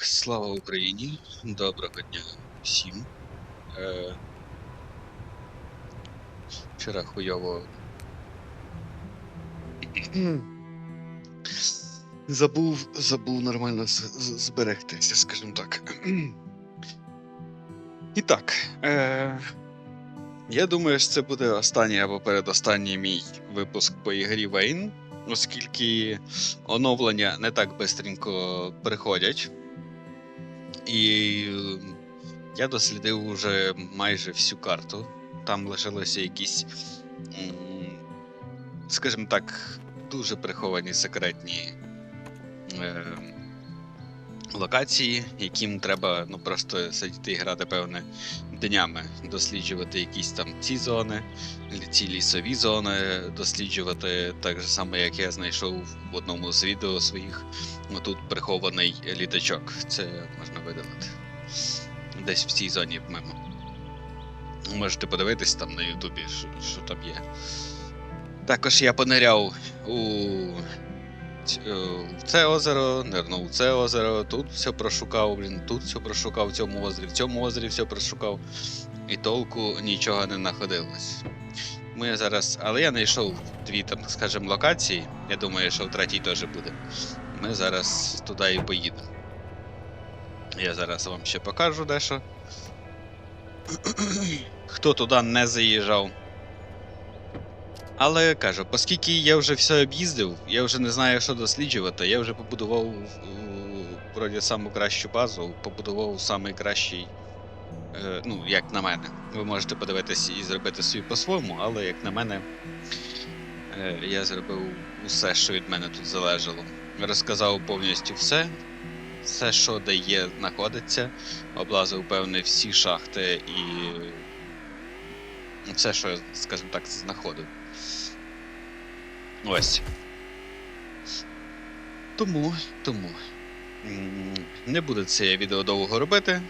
Слава Україні! Доброго дня всім. Е, вчора хуйово. забув, забув нормально зберегтися, скажімо так. І так. Е, я думаю, що це буде останній або передостанній мій випуск по ігрі Вейн, оскільки оновлення не так бистренько приходять. І е, я дослідив уже майже всю карту. Там лишилися якісь, скажімо так, дуже приховані секретні е, локації, яким треба ну, просто сидіти і грати, певне, днями, досліджувати якісь там ці зони, ці лісові зони, досліджувати так же само, як я знайшов в одному з відео своїх. Тут прихований літачок. Це можна видалити. Десь в цій зоні мимо. Можете подивитись там на Ютубі, що, що там є. Також я пониряв у е, в це озеро, нирнув у це озеро, тут все прошукав, блін, тут все прошукав в цьому озері, в цьому озері все прошукав. І толку нічого не знаходилось. Ми зараз. Але я знайшов дві там, скажімо, локації. Я думаю, що в третій теж буде. Ми зараз туди і поїдемо. Я зараз вам ще покажу дещо. Хто туди не заїжджав. Але кажу, оскільки я вже все об'їздив, я вже не знаю, що досліджувати, я вже побудував е, вроді саму кращу базу, побудував самий кращий. е, Ну, як на мене. Ви можете подивитись і зробити собі по-своєму, але як на мене, е, я зробив усе, що від мене тут залежало. Розказав повністю все, все, що де є, знаходиться, облазив певне всі шахти і все, що скажімо так, знаходив. Ось. Тому, тому. Не буде це відео довго робити,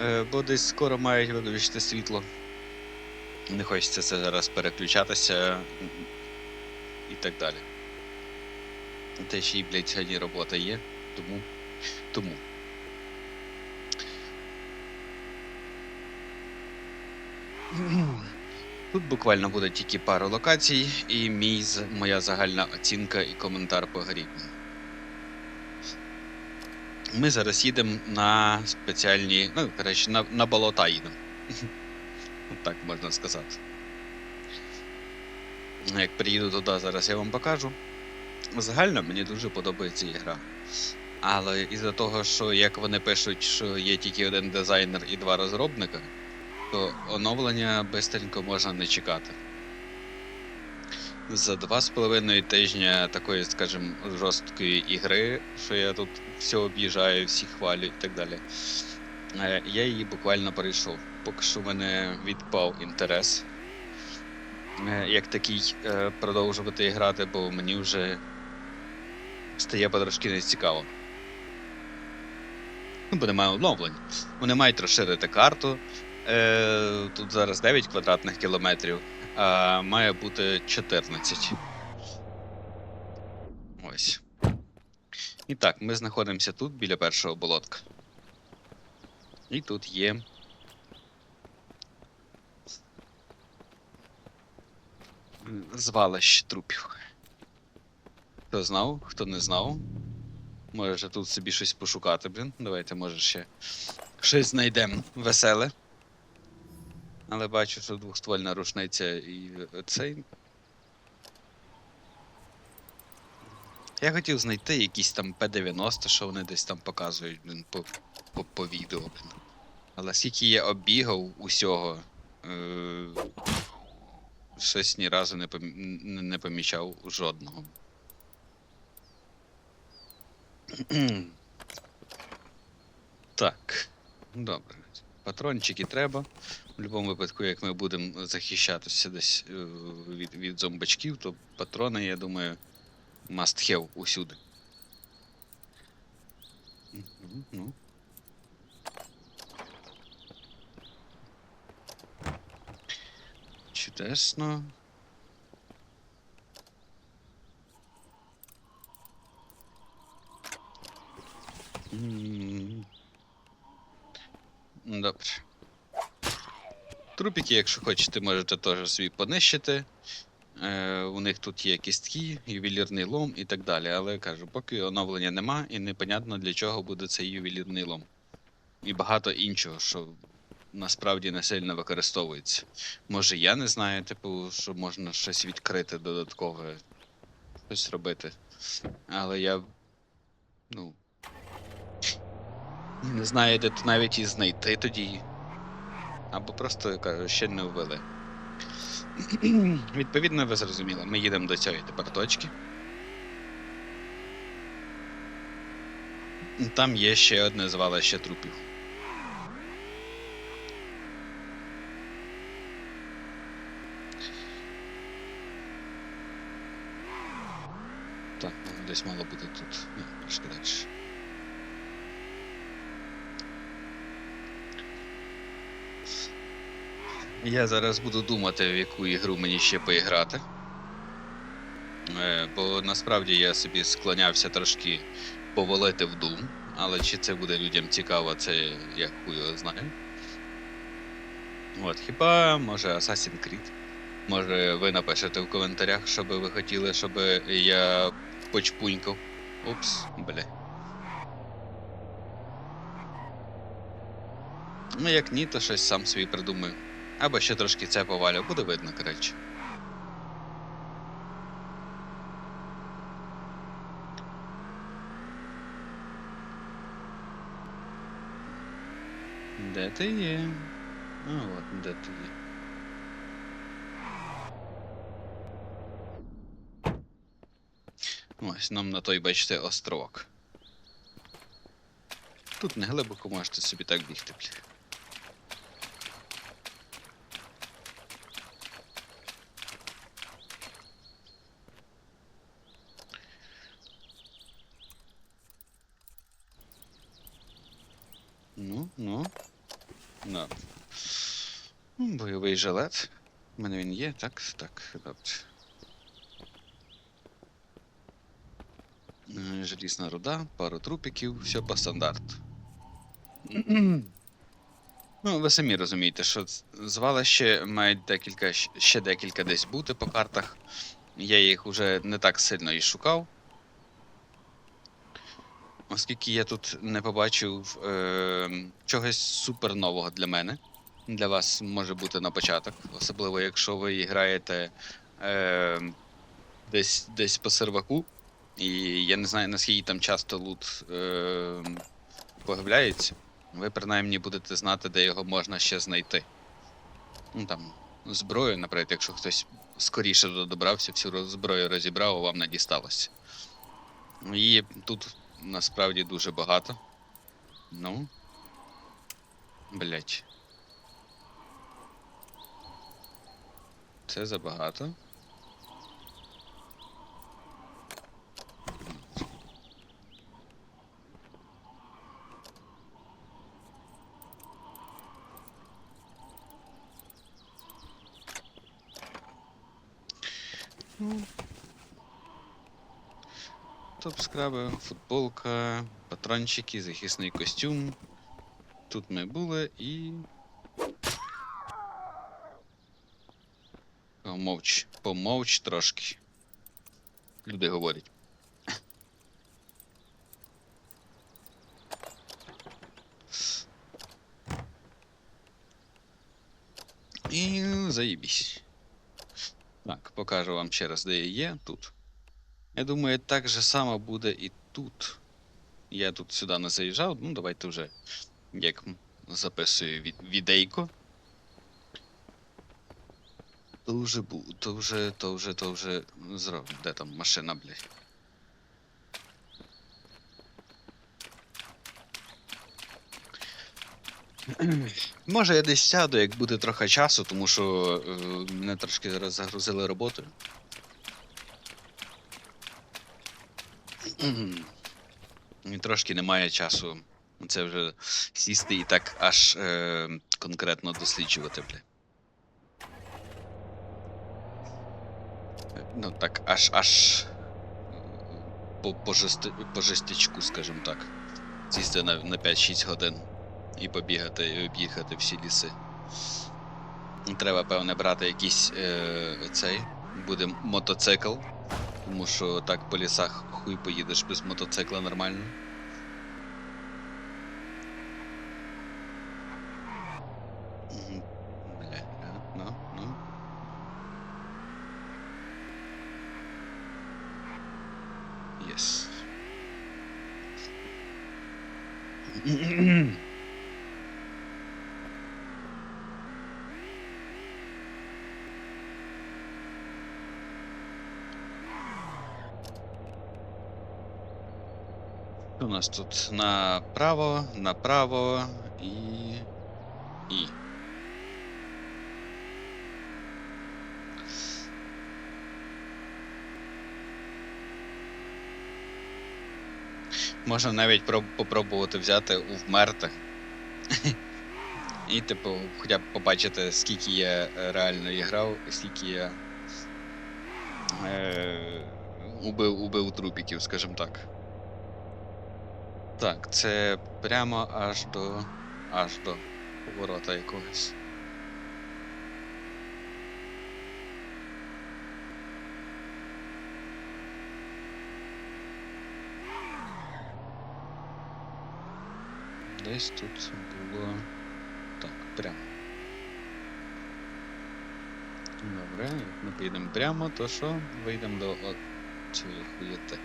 е, бо десь скоро мають виключити світло. Не хочеться це зараз переключатися і так далі. Та ще й, блядь, сьогодні робота є, тому. Тому. Тут буквально буде тільки пару локацій, і мій, моя загальна оцінка і коментар по грі. Ми зараз їдемо на спеціальні. Ну, коротше, на, на болота їдемо. Так можна сказати. Як приїду туди, зараз я вам покажу. Загально мені дуже подобається ігра. Але із-за того, що як вони пишуть, що є тільки один дизайнер і два розробника, то оновлення бистренько можна не чекати. За два з половиною тижня такої, скажімо, жорсткої ігри, що я тут все об'їжджаю, всі хвалю і так далі. е, Я її буквально пройшов. Поки що в мене відпав інтерес. е, Як такий е, продовжувати грати, бо мені вже стає потрошки не цікаво. Ну, бо немає оновлень. Вони мають розширити карту. Е, тут зараз 9 квадратних кілометрів, а має бути 14. Ось. І так, ми знаходимося тут біля першого болотка. І тут є. м, Звалище трупів. Хто знав, хто не знав. Може тут собі щось пошукати, блін. Давайте, може, ще щось знайдемо веселе. Але бачу, що двохствольна рушниця і цей. Я хотів знайти якісь там П-90, що вони десь там показують, по, по, по відео. Але скільки я оббігав усього, е- щось ні разу не, помі- не помічав жодного. Так, добре. Патрончики треба. В будь-якому випадку, як ми будемо захищатися десь е, від, від зомбачків, то патрони, я думаю, must have усюди. Ну. Чудесно. М, Добре. Трупики, якщо хочете, можете теж собі понищити. Е, у них тут є кістки, ювелірний лом і так далі. Але кажу, поки оновлення нема, і непонятно для чого буде цей ювелірний лом. І багато іншого, що насправді не сильно використовується. Може, я не знаю, типу, що можна щось відкрити додаткове, щось робити. Але я. Ну. Не знаю, де тут навіть і знайти тоді. Або просто кажу, ще не ввели. Відповідно, ви зрозуміли, ми їдемо до цієї тепер точки. Там є ще одне звалище трупів. Так, ну, десь мало бути тут. Ні, трошки далі. Я зараз буду думати, в яку ігру мені ще поіграти. Е, бо насправді я собі склонявся трошки повалити в Doom, але чи це буде людям цікаво, це я хуй його знаю. От, хіба може Assassin's Creed? Може ви напишете в коментарях, що би ви хотіли, щоб я почпунькав. Упс, бля. Ну як ні, то щось сам собі придумаю. Або ще трошки це повалю, буде видно, коротше. Де ти є? А от де ти є. Ось нам на той, бачите, островок. Тут не глибоко можете собі так бігти, бля. Ну, ну. На. М, Бойовий жилет. У мене він є, так? Так, добре. Е, Желізна руда, пару трупиків, все по стандарту. Ну, ви самі розумієте, що звалище мають декілька, ще декілька десь бути по картах. Я їх уже не так сильно і шукав. Оскільки я тут не побачив е, чогось супер нового для мене. Для вас може бути на початок, особливо якщо ви граєте е, десь, десь по серваку. І я не знаю, наскільки там часто лут е, появляється. Ви принаймні будете знати, де його можна ще знайти. Ну там, зброю, наприклад, якщо хтось скоріше додобрався, всю зброю розібрав, а вам не дісталося. Її тут насправді дуже багато. Ну. Блять. Це забагато. Ну. Топ скраби, футболка, патрончики, захисний костюм. Тут ми були і. Помовч, помовч трошки. Люди говорять. І заїбісь. Так, покажу вам ще раз, де я є. Тут. Я думаю, так же само буде і тут. Я тут сюди не заїжджав, ну давайте вже як записую від, відейко. То вже бу, то вже, то вже, то вже зроблю. Де там машина, блядь? Може я десь сяду, як буде трохи часу, тому що е, мене трошки зараз загрузили роботою. І трошки немає часу. Це вже сісти і так аж е, конкретно досліджувати, бля. Ну так, аж аж по, по, жести, по жестячку, скажімо так. Сісти на, на 5-6 годин. і побігати, і об'їхати всі ліси. Треба, певне, брати якийсь е, цей. Буде мотоцикл. Тому що так по лісах хуй поїдеш без мотоцикла нормально. Мгм. Бля, а, ну, ну. Єс. У нас тут направо, направо і. І. Можна навіть проб- попробувати взяти вмерти. І, типу, хоча б побачити, скільки я е, реально і грав, і скільки я е, убив, убив трупіків, скажімо так. Так, це прямо аж до. аж до поворота якогось. Десь тут було. Так, прямо. Добре, як ми поїдемо прямо, то що? Вийдемо до от цієї хуєти.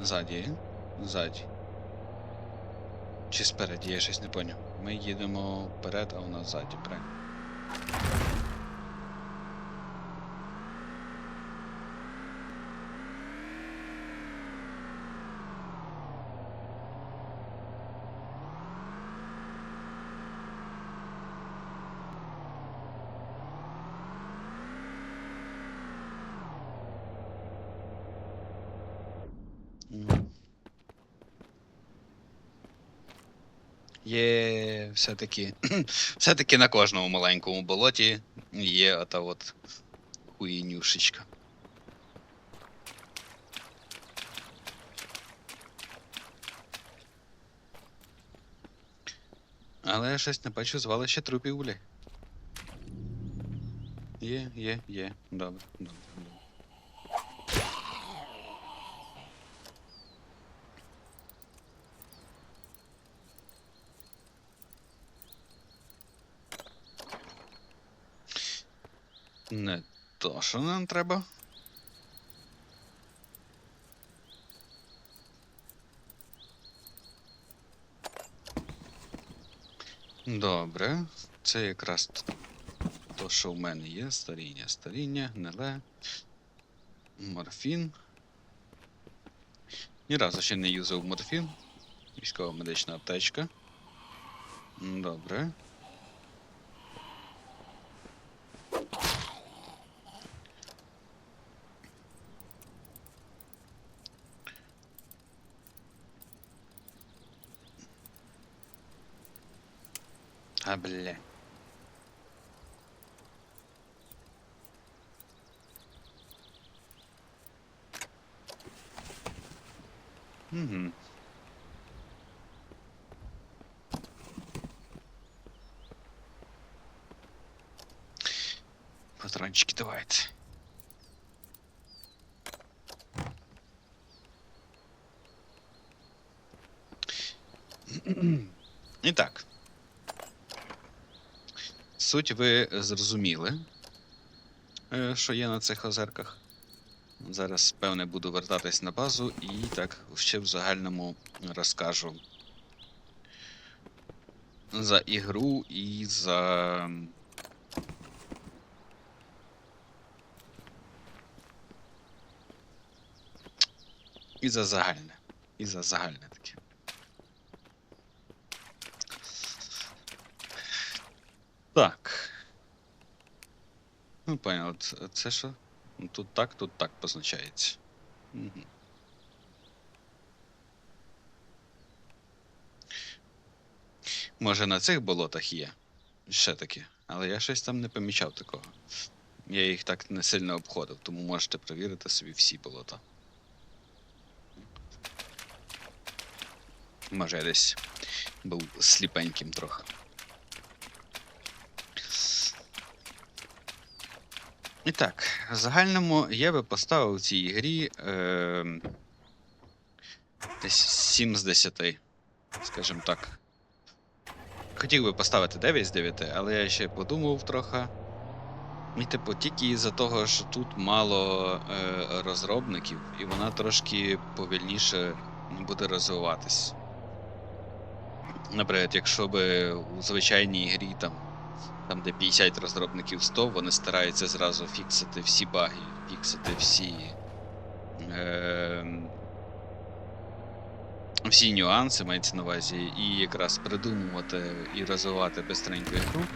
Ззаді. Ззаді. Чи спереді, я щось не поняв. Ми їдемо вперед, а вона ззаді, правильно? Мгм. Є все-таки. Все-таки на кожному маленькому болоті є ота от хуїнюшечка. Але я щось не бачу звалище трупів, бля. Є, є, є. Добре, добре, добре. Не то, що нам треба. Добре. Це якраз то, що в мене є. Старіння, старіння, гниле. Морфін. Ні разу ще не юзав морфін. Військова медична аптечка. Добре. Бля. Угу. Патрончики давайте. І так. Суть ви зрозуміли, е, що є на цих озерках. Зараз, певне, буду вертатись на базу і так ще в загальному розкажу за ігру і за. І за загальне. І за загальне таке. Так. Ну, понял, це що? Ну, Тут так, тут так позначається. Угу. Може на цих болотах є ще таке, але я щось там не помічав такого. Я їх так не сильно обходив, тому можете перевірити собі всі болота. Може, я десь був сліпеньким трохи. І так, в загальному я би поставив в цій грі е, десь 7 з 10, скажімо так. Хотів би поставити 9 з 9, але я ще подумав трохи. І типу, тільки із-за того, що тут мало е, розробників, і вона трошки повільніше буде розвиватись. Наприклад, якщо би у звичайній грі там, там де 50 розробників 100, вони стараються зразу фіксити всі баги, фіксити всі. Е, всі нюанси мається на увазі, і якраз придумувати і розвивати бистреньку ігру,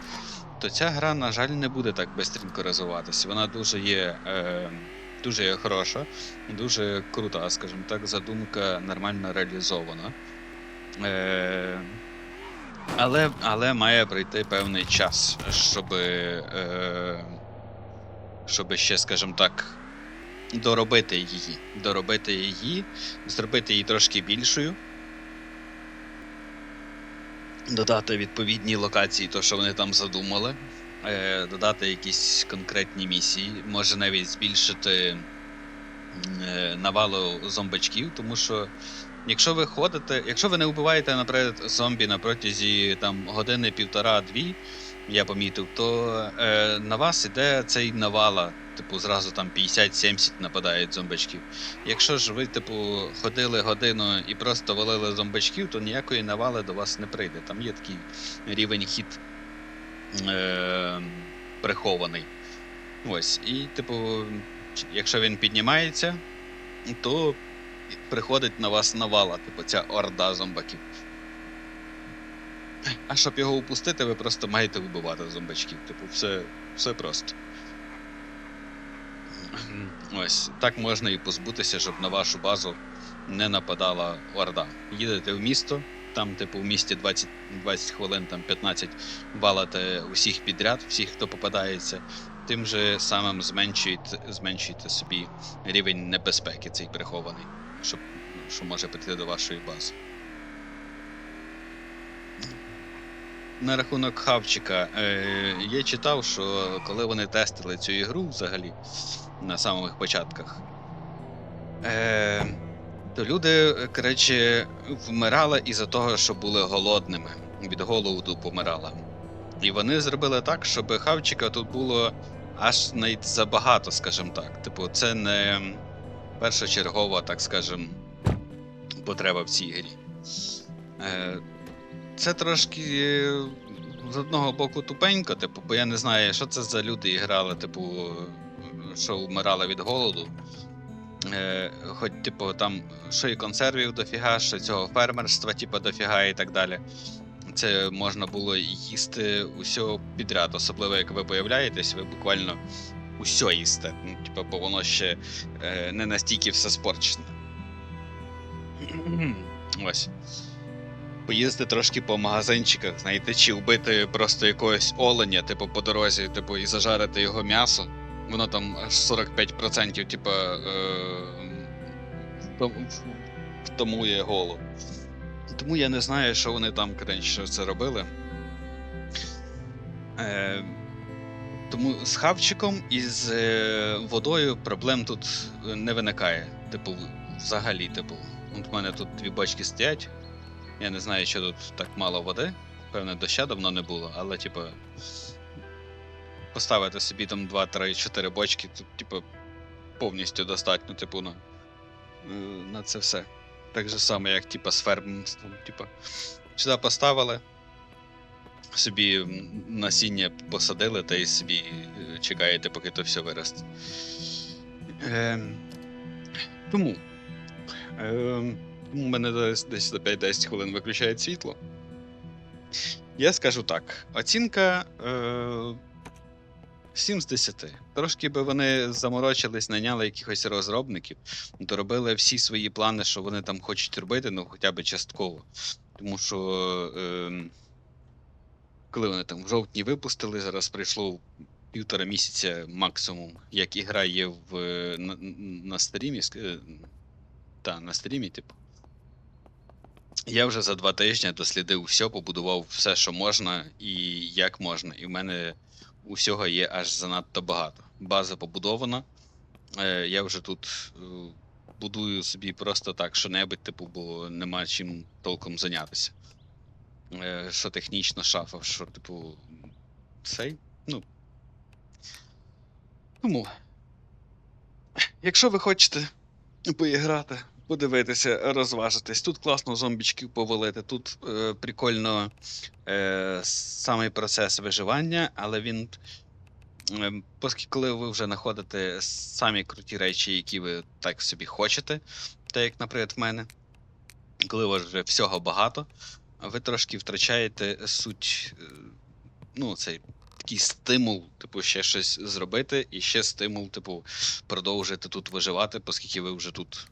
то ця гра, на жаль, не буде так бистренько розвиватися. Вона дуже є, е, дуже є хороша, дуже крута, скажімо так, задумка нормально реалізована. Е, але, але має пройти певний час, щоб, е, щоб ще, скажімо так, доробити її. Доробити її, зробити її трошки більшою. Додати відповідні локації, то, що вони там задумали. Е, додати якісь конкретні місії, може навіть збільшити е, навалу зомбачків, тому що якщо ви ходите, якщо ви не вбиваєте, наприклад, зомбі на протязі там години півтора-дві, я помітив, то е, на вас іде цей навала, типу, зразу там 50-70 нападають зомбачків. Якщо ж ви, типу, ходили годину і просто валили зомбачків, то ніякої навали до вас не прийде. Там є такий рівень хід е, прихований. Ось. І, типу, якщо він піднімається, то приходить на вас навала, типу, ця орда зомбаків. А щоб його упустити, ви просто маєте вбивати зомбачків. Типу, все, все просто. Ось, так можна і позбутися, щоб на вашу базу не нападала орда. Їдете в місто, там, типу, в місті 20, 20 хвилин, там 15 валите усіх підряд, всіх, хто попадається, тим же самим зменшуєте, зменшуєте собі рівень небезпеки, цей прихований, щоб, що може прийти до вашої бази. На рахунок хавчика, е, я читав, що коли вони тестили цю ігру взагалі на самих початках, е, то люди, коротше, вмирали із-за того, що були голодними. Від голоду помирали. І вони зробили так, щоб хавчика тут було аж забагато, скажімо так. Типу, це не першочергова, так скажем, потреба в цій грі. Е, це трошки е, з одного боку тупенько, типу, бо я не знаю, що це за люди грали, типу, що вмирали від голоду. Е, хоч, типу, там що і консервів дофіга, що цього фермерства, типу, дофіга і так далі. Це можна було їсти усього підряд, особливо як ви появляєтесь, ви буквально усьо їсте. Ну, типу, бо воно ще е, не настільки все спорчене. Ось. Поїздити трошки по магазинчиках, знаєте, чи вбити просто якогось оленя, типу, по дорозі, типу, і зажарити його м'ясо. Воно там аж 45%, типу, е, втомує голод. Тому я не знаю, що вони там коротше, це робили. Е, тому з хавчиком і з е, водою проблем тут не виникає. Типу, взагалі, типу. От в мене тут дві бочки стоять. Я не знаю, що тут так мало води. Певне, доща давно не було, але, типу, поставити собі там 2, 3, 4 бочки, тут, типу, повністю достатньо, типу, на, е, на це все. Так же само, як типу, з фермерством. Типу, сюди поставили, собі насіння посадили та й собі е, чекаєте, поки то все виросте. Ем, тому. Ем, тому в мене десь, десь за 5-10 хвилин виключають світло. Я скажу так: оцінка е, 7 з 10. Трошки би вони заморочились, наняли якихось розробників, доробили всі свої плани, що вони там хочуть робити, ну хоча б частково. Тому що. Е, коли вони там в жовтні випустили, зараз прийшло півтора місяця максимум, як ігра є в, е, на, на стрімі. е, Та, на стрімі, типу. Я вже за два тижні дослідив все, побудував все, що можна і як можна. І в мене усього є аж занадто багато. База побудована. Е, я вже тут е, будую собі просто так, що-небудь, типу, бо нема чим толком зайнятися. Е, що технічно шафа, що, типу, цей. Ну. Тому. Якщо ви хочете поіграти, подивитися, розважитись, тут класно зомбічків повалити, тут е, прикольно е, самий процес виживання, але він. е, Оскільки коли ви вже знаходите самі круті речі, які ви так собі хочете, так як, наприклад, в мене, коли у вас вже всього багато, ви трошки втрачаєте суть, е, ну, цей такий стимул, типу, ще щось зробити, і ще стимул, типу, продовжити тут виживати, оскільки ви вже тут.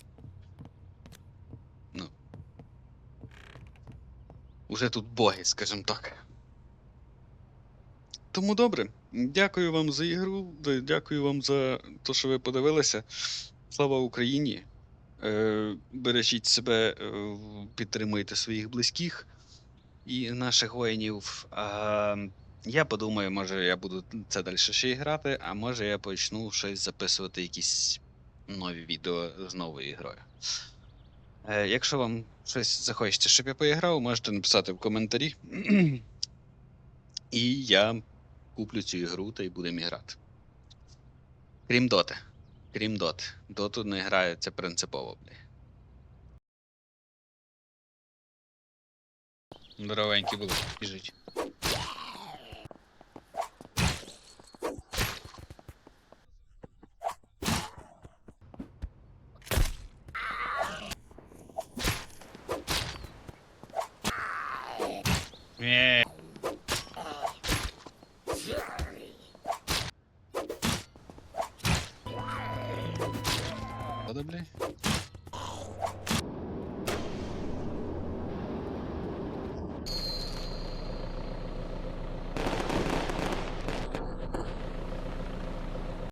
Ну. Уже тут боги, скажімо так. Тому добре. Дякую вам за ігру. Дякую вам за те, що ви подивилися. Слава Україні! Е, бережіть себе, е, підтримуйте своїх близьких і наших воїнів. А, я подумаю, може я буду це далі ще грати, а може я почну щось записувати, якісь нові відео з новою грою. Е, якщо вам щось захочеться, щоб я поіграв, можете написати в коментарі. І я куплю цю ігру та й будемо грати. Крім доти. Крім доти. Доту не це принципово, бля. Здоровенькі були, біжить.